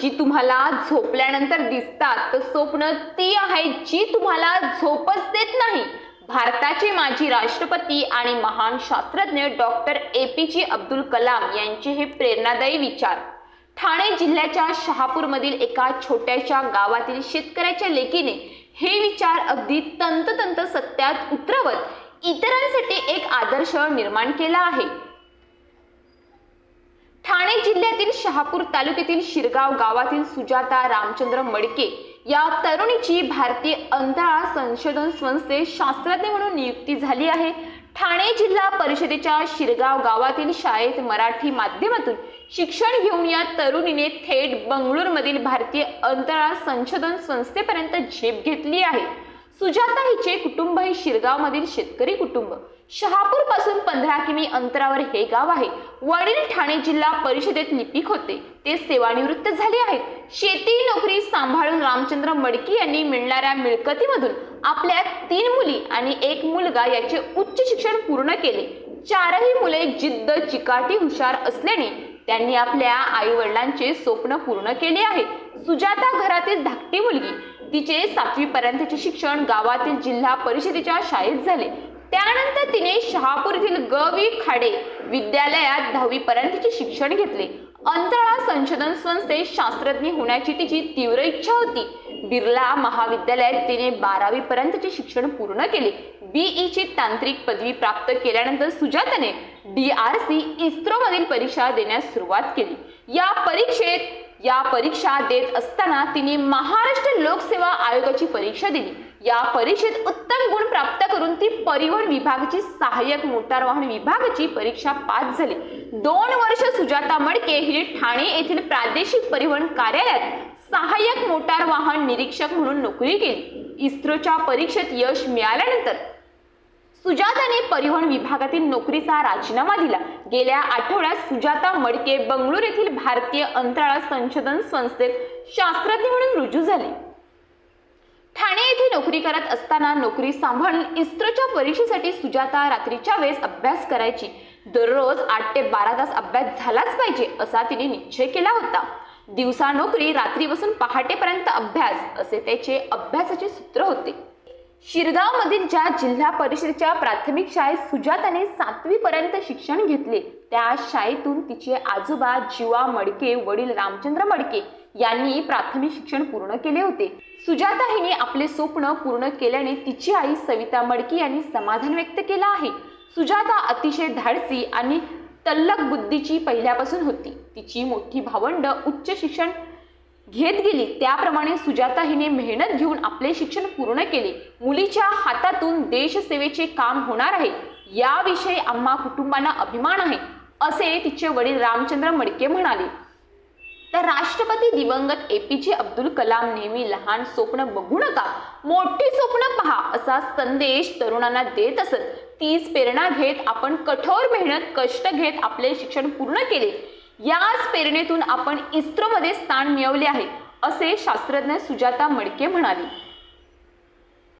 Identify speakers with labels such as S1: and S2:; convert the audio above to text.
S1: जी तुम्हाला झोपल्यानंतर दिसतात. तर स्वप्न ती आहेत जी तुम्हाला झोपच देत नाही. भारताचे माजी राष्ट्रपती आणि महान शास्त्रज्ञ डॉक्टर ए पी जे अब्दुल कलाम यांचे हे प्रेरणादायी विचार. ठाणे जिल्ह्याच्या शहापूरमधील एका छोट्याशा गावातील शेतकऱ्याच्या लेकीने हे विचार अगदी तंततंत सत्यात उतरवत इतरांसाठी एक आदर्श निर्माण केला आहे. जिल्ह्यातील शहापूर तालुक्यातील शिरगाव गावातील सुजाता रामचंद्र मडके या तरुणीची भारतीय अंतराळ संशोधन संस्थेत शास्त्रज्ञ म्हणून नियुक्ती झाली आहे. ठाणे जिल्हा परिषदेच्या शिरगाव गावातील शाळेत मराठी माध्यमातून शिक्षण घेऊन या तरुणीने थेट बंगळूरमधील भारतीय अंतराळ संशोधन संस्थेपर्यंत झेप घेतली आहे. सुजाता हिचे कुटुंब हे शिरगावमधील शेतकरी कुटुंब. शहापूरपासून पंधरा किमी अंतरावर हे गाव आहे. वडील ठाणे जिल्हा परिषदेत लिपिक होते. ते सेवानिवृत्त झाले आहेत. शेती नोकरी सांभाळून रामचंद्र मडकी यांनी मिळणाऱ्या मिळकतीमधून आपल्या तीन मुली आणि एक मुलगा याचे उच्च शिक्षण पूर्ण केले. चारही मुले जिद्द चिकाटी हुशार असल्याने त्यांनी आपल्या आई वडिलांचे स्वप्न पूर्ण केले आहे. सुजाता घरातील धाकटी मुलगी तिचे सातवी पर्यंतचे शिक्षण गावातील जिल्हा परिषदेच्या शाळेत झाले. त्यानंतर तिने शहापूर येथील ग वी खाडे विद्यालयात दहावी पर्यंतचे शिक्षण घेतले. अंतराळ संशोधन संस्थेत शास्त्रज्ञ होण्याची तिची तीव्र इच्छा होती. बिर्ला महाविद्यालयात तिने बारावी पर्यंतचे शिक्षण पूर्ण केले. बीई ची तांत्रिक पदवी प्राप्त केल्यानंतर सुजाताने डी आर सी इस्रोमधील परीक्षा देण्यास सुरुवात केली. या परीक्षेत या परीक्षा देत असताना तिने महाराष्ट्र लोकसेवा आयोगाची परीक्षा दिली. या परीक्षेत उत्तम गुण प्राप्त ती परिवहन विभागाची सहाय्यक मोटार वाहन विभागाची परीक्षा पास झाली? दोन वर्ष सुजाता मडके हिने ठाणे येथील प्रादेशिक परिवहन कार्यालयात सहाय्यक मोटार वाहन निरीक्षक म्हणून नोकरी केली. इस्रोच्या परीक्षेत यश मिळाल्यानंतर सुजाताने परिवहन विभागातील नोकरीचा राजीनामा दिला. गेल्या आठवड्यात सुजाता मडके बंगळूर येथील भारतीय अंतराळ संशोधन संस्थेत शास्त्रज्ञ म्हणून रुजू झाले. नोकरी करत असताना नोकरी सांभाळून इस्रोच्या परीक्षेसाठी सुजाता रात्रीच्या वेळेस अभ्यास करायची. दररोज आठ ते बारा तास अभ्यास झालाच पाहिजे असा तिने निश्चय केला होता. दिवसा नोकरी रात्रीपासून पहाटेपर्यंत अभ्यास असे त्याचे अभ्यासाचे सूत्र होते. शिरगावमधील ज्या जिल्हा परिषदेच्या प्राथमिक शाळेत सुजाताने सातवी पर्यंत शिक्षण घेतले. त्या शाळेतून तिचे आजोबा जीवा मडके वडील रामचंद्र मडके यांनी प्राथमिक शिक्षण पूर्ण केले होते. सुजाता हिने आपले स्वप्न पूर्ण केल्याने तिची आई सविता मडके यांनी समाधान व्यक्त केलं आहे. सुजाता अतिशय धाडसी आणि तल्लक बुद्धीची पहिल्यापासून होती. तिची मोठी भावंड उच्च शिक्षण घेत गेली. त्याप्रमाणे सुजाता हिने मेहनत घेऊन आपले शिक्षण पूर्ण केले. मुलीच्या हातातून देशसेवेचे काम होणार आहे. याविषयी आम्हा कुटुंबांना अभिमान आहे असे तिचे वडील रामचंद्र मडके म्हणाले. तर राष्ट्रपती दिवंगत ए. पी. जे. अब्दुल कलाम नेहमी लहान स्वप्न बघू नका मोठी स्वप्न पहा असा संदेश तरुणांना देत असत. तीच प्रेरणा घेत आपण कठोर मेहनत कष्ट घेत आपले शिक्षण पूर्ण केले. याच प्रेरणेतून आपण इस्रोमध्ये स्थान मिळवले आहे असे शास्त्रज्ञ सुजाता मडके म्हणाले.